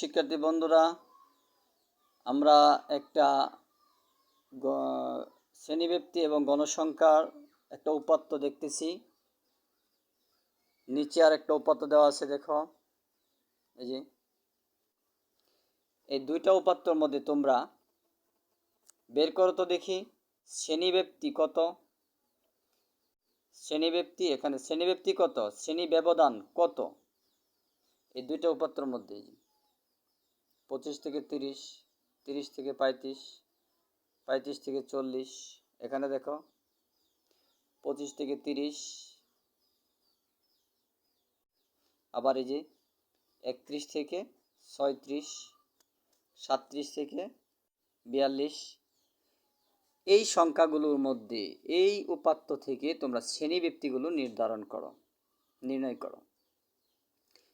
শিক্ষার্থী বন্ধুরা, আমরা একটা শ্রেণীব্যক্তি এবং গণসংখ্যার একটা উপাত্ত দেখতেছি। নিচে আর একটা উপাত্ত দেওয়া আছে, দেখো। এই যে, এই দুইটা উপাত্তর মধ্যে তোমরা বের করো তো দেখি শ্রেণীব্যক্তি কত? শ্রেণীব্যক্তি এখানে শ্রেণীব্যক্তি কত? শ্রেণি ব্যবধান কত? এই দুইটা উপাত্তর মধ্যে। পঁচিশ থেকে তিরিশ তিরিশ থেকে পঁয়ত্রিশ পঁয়ত্রিশ থেকে চল্লিশ, এখানে দেখো, পঁচিশ থেকে তিরিশ, আবার এই যে একত্রিশ থেকে ছয়ত্রিশ, সাতত্রিশ থেকে বিয়াল্লিশ, এই সংখ্যাগুলোর মধ্যে এই উপাত্ত থেকে তোমরা শ্রেণীব্যক্তিগুলো নির্ধারণ করো, নির্ণয় করো।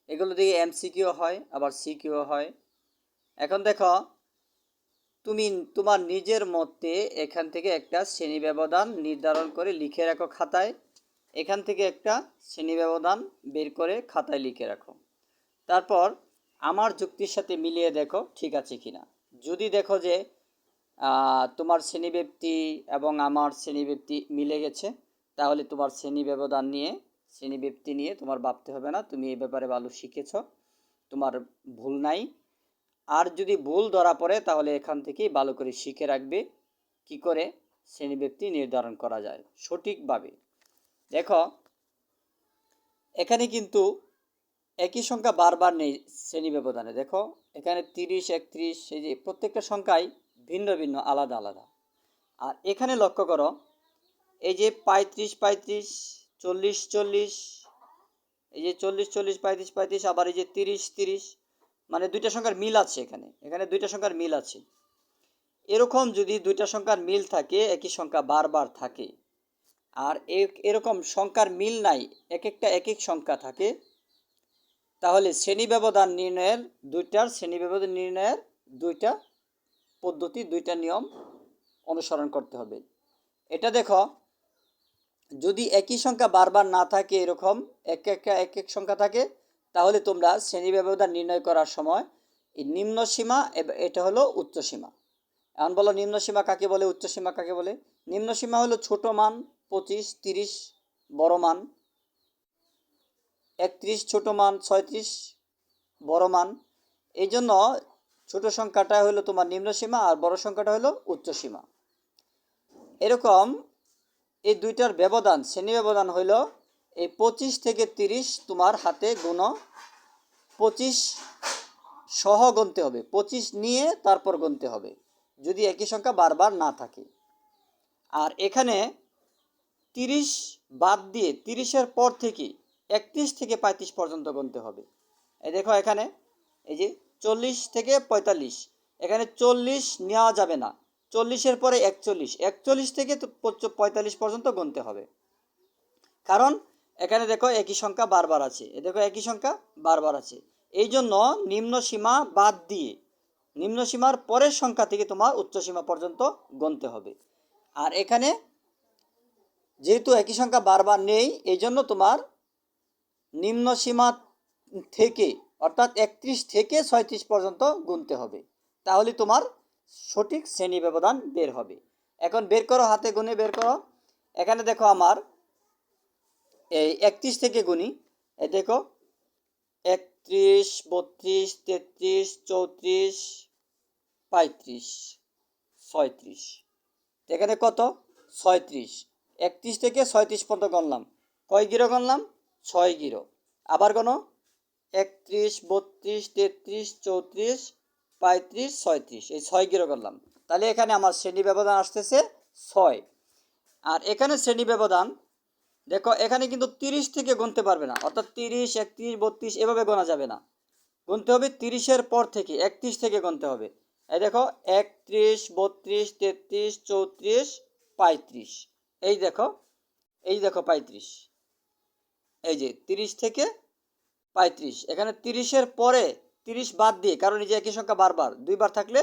এগুলো দিয়ে এমসিকিউ হয়, আবার সিকিউ হয় এখন দেখো, তুমি তোমার নিজের মতে এখান থেকে একটা শ্রেণি ব্যবধান নির্ধারণ করে লিখে রাখো খাতায়। এখান থেকে একটা শ্রেণি ব্যবধান বের করে খাতায় লিখে রাখো। তারপর আমার যুক্তির সাথে মিলিয়ে দেখো ঠিক আছে কি না যদি দেখো যে তোমার শ্রেণীব্যক্তি এবং আমার শ্রেণীব্যক্তি মিলে গেছে, তাহলে তোমার শ্রেণি ব্যবধান নিয়ে শ্রেণীব্যক্তি নিয়ে তোমার ভাবতে হবে না, তুমি এ ব্যাপারে ভালো শিখেছ। তোমার ভুল নাই আর যদি ভুল ধরা পড়ে, তাহলে এখান থেকেই ভালো করে শিখে রাখবে। কি করে? শ্রেণীব্যক্তি নির্ধারণ করা যায় সঠিকভাবে। দেখো, এখানে কিন্তু একই সংখ্যা বারবার নেই শ্রেণি ব্যবধানে। দেখো, এখানে তিরিশ, একত্রিশ, এই যে প্রত্যেকটা সংখ্যাই ভিন্ন ভিন্ন, আলাদা আলাদা। আর এখানে লক্ষ্য করো, এই যে পঁয়ত্রিশ পঁয়ত্রিশ, চল্লিশ চল্লিশ, এই যে চল্লিশ চল্লিশ, পঁয়ত্রিশ পঁয়ত্রিশ, আবার এই যে তিরিশ তিরিশ মানে দুইটা সংখ্যার মিল আছে এখানে। এখানে দুইটা সংখ্যার মিল আছে। এরকম যদি দুইটা সংখ্যার মিল থাকে, একই সংখ্যা বারবার থাকে, আর এরকম সংখ্যার মিল নাই এক একটা এক এক সংখ্যা থাকে, তাহলে শ্রেণি ব্যবধান নির্ণয়ের দুইটার শ্রেণি ব্যবধান নির্ণয়ের দুইটা পদ্ধতি, দুইটা নিয়ম অনুসরণ করতে হবে। এটা দেখো, যদি একই সংখ্যা বারবার না থাকে, এরকম এক এক এক এক সংখ্যা থাকে তাহলে তোমরা শ্রেণি ব্যবধান নির্ণয় করার সময় নিম্ন সীমা এটা হলো উচ্চ সীমা। এখন বলো নিম্ন সীমা কাকে বলে, উচ্চ সীমা কাকে বলে? নিম্ন সীমা হলো ছোট মান পঁচিশ, তিরিশ, বড় মান একত্রিশ, ছোট মান ছয়ত্রিশ, বড় মান। এই জন্য ছোট সংখ্যাটা হলো তোমার নিম্ন সীমা আর বড় সংখ্যাটা হলো উচ্চ সীমা। এরকম এই দুইটার ব্যবধান, শ্রেণি ব্যবধান হইল এই পঁচিশ থেকে তিরিশ তোমার হাতে গুণ পঁচিশ সহ গুনতে হবে। পঁচিশ নিয়ে তারপর গুনতে হবে, যদি একই সংখ্যা বারবার না থাকে। আর এখানে তিরিশ বাদ দিয়ে তিরিশের পর থেকে একত্রিশ থেকে পঁয়ত্রিশ পর্যন্ত গুনতে হবে। এই দেখো এখানে, এই যে চল্লিশ থেকে পঁয়তাল্লিশ, এখানে চল্লিশ নেওয়া যাবে না। চল্লিশের পরে একচল্লিশ একচল্লিশ থেকে পঁয়তাল্লিশ পর্যন্ত গুনতে হবে। কারণ এখানে দেখো একই সংখ্যা বারবার আছে। এ দেখো একই সংখ্যা বারবার আছে। এই জন্য নিম্ন সীমা বাদ দিয়ে, নিম্ন সীমার পরের সংখ্যা থেকে তোমার উচ্চ সীমা পর্যন্ত গুনতে হবে। আর এখানে যেহেতু একই সংখ্যা বারবার নেই এই জন্য তোমার নিম্ন সীমা থেকে, অর্থাৎ একত্রিশ থেকে ছয়ত্রিশ পর্যন্ত গুনতে হবে। তাহলে তোমার সঠিক শ্রেণি ব্যবধান বের হবে। এখন বের করো, হাতে গুনে বের করো। এখানে দেখো আমার এই একত্রিশ থেকে গুনি দেখো, একত্রিশ, বত্রিশ, তেত্রিশ, চৌত্রিশ, পঁয়ত্রিশ, ছয়ত্রিশ। এখানে কত? ছয়ত্রিশ। একত্রিশ থেকে ছয়ত্রিশ পর্যন্ত গণলাম। কয় গিরো গণলাম? ছয় গিরো। আবার গণ। একত্রিশ, বত্রিশ, তেত্রিশ, চৌত্রিশ, পঁয়ত্রিশ, ছয়ত্রিশ। এই ছয় গিরো গণলাম। তাহলে এখানে আমার শ্রেণি ব্যবধান আসতেছে ছয়। আর এখানে শ্রেণি ব্যবধান দেখো, এখানে কিন্তু তিরিশ থেকে গুনতে পারবে না। অর্থাৎ তিরিশ, একত্রিশ, বত্রিশ এভাবে গোনা যাবে না। গুনতে হবে তিরিশের পর থেকে, একত্রিশ থেকে গুনতে হবে। এই দেখো, একত্রিশ, বত্রিশ, তেত্রিশ, চৌত্রিশ, পঁয়ত্রিশ। এই দেখো এই দেখো পঁয়ত্রিশ। এই যে, তিরিশ থেকে পঁয়ত্রিশ। এখানে তিরিশের পরে তিরিশ বাদ দিয়ে, কারণ এই যে একই সংখ্যা বারবার, দুইবার থাকলে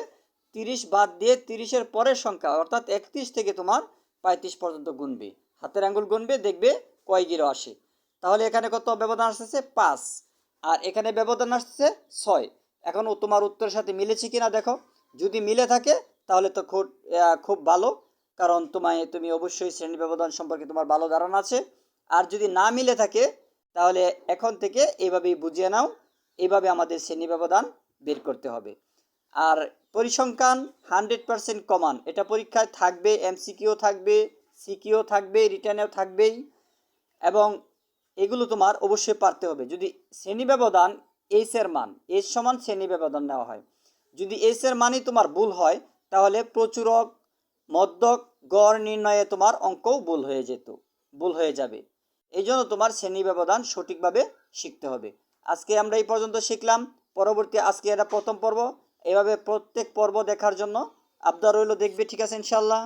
তিরিশ বাদ দিয়ে তিরিশের পরের সংখ্যা, অর্থাৎ একত্রিশ থেকে তোমার পঁয়ত্রিশ পর্যন্ত গুনবে। হাতের আঙ্গুল গুনবে, দেখবে কয় গিরো আসে। তাহলে এখানে কত ব্যবধান আসতেছে? পাঁচ। আর এখানে ব্যবধান আসছে ছয়। এখনও তোমার উত্তরের সাথে মিলেছে কিনা দেখো। যদি মিলে থাকে, তাহলে তো খুব খুব ভালো। কারণ তোমায়, তুমি অবশ্যই শ্রেণি ব্যবধান সম্পর্কে তোমার ভালো ধারণা আছে। আর যদি না মিলে থাকে, তাহলে এখন থেকে এইভাবেই বুঝিয়ে নাও। এইভাবে আমাদের শ্রেণি ব্যবধান বের করতে হবে। আর পরিসংখ্যান হান্ড্রেড পার্সেন্ট কমান। এটা পরীক্ষায় থাকবে, এমসিকিউ থাকবে। সিকিউ থাকবে রিটার্নেও থাকবেই এবং এগুলো তোমার অবশ্যই পারতে হবে। যদি শ্রেণি ব্যবধান এর মান এস সমান শ্রেণি ব্যবধান নেওয়া হয়। যদি এর মানই তোমার ভুল হয়, তাহলে প্রচুরক, মদ্যক, গড় নির্ণয়ে তোমার অঙ্কও ভুল হয়ে যেত, ভুল হয়ে যাবে। এই জন্য তোমার শ্রেণি ব্যবধান সঠিকভাবে শিখতে হবে। আজকে আমরা এই পর্যন্ত শিখলাম। পরবর্তী আজকে এটা প্রথম পর্ব। এভাবে প্রত্যেক পর্ব দেখার জন্য আবদার রইল, দেখবে, ঠিক আছে ইনশাল্লাহ